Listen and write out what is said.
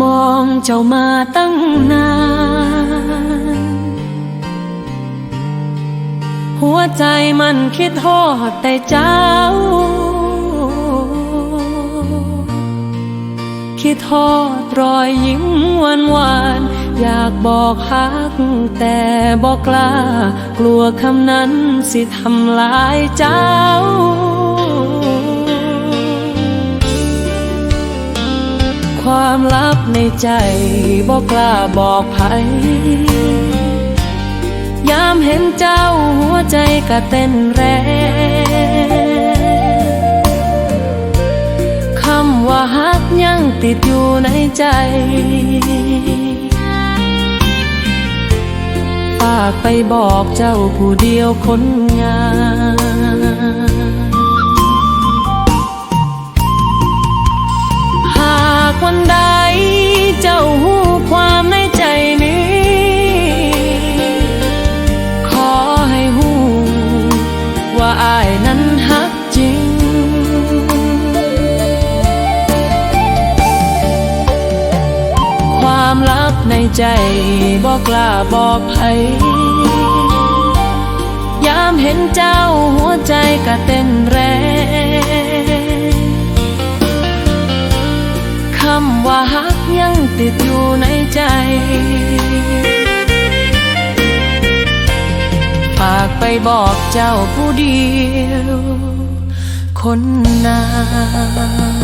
มองเจ้ามาตั้งนาน หัวใจมันคิดทอดแต่เจ้า คิดทอดรอยยิ้มหวานหวานอยากบอกฮักแต่บอกกล้า กลัวคำนั้นสิทำลายเจ้า ความลับในใจบอกกล้าบอกใครยามเห็นเจ้าหัวใจก็เต้นแรงคำว่าฮักยังติดอยู่ในใจ ฝากไปบอกเจ้าผู้เดียวคนงาน ความลับในใจบอกกล้าบอกใครยามเห็นเจ้าหัวใจก็เต้นแรงคำว่าฮักยังติดอยู่ในใจฝากไปบอกเจ้าผู้เดียว คนนั้น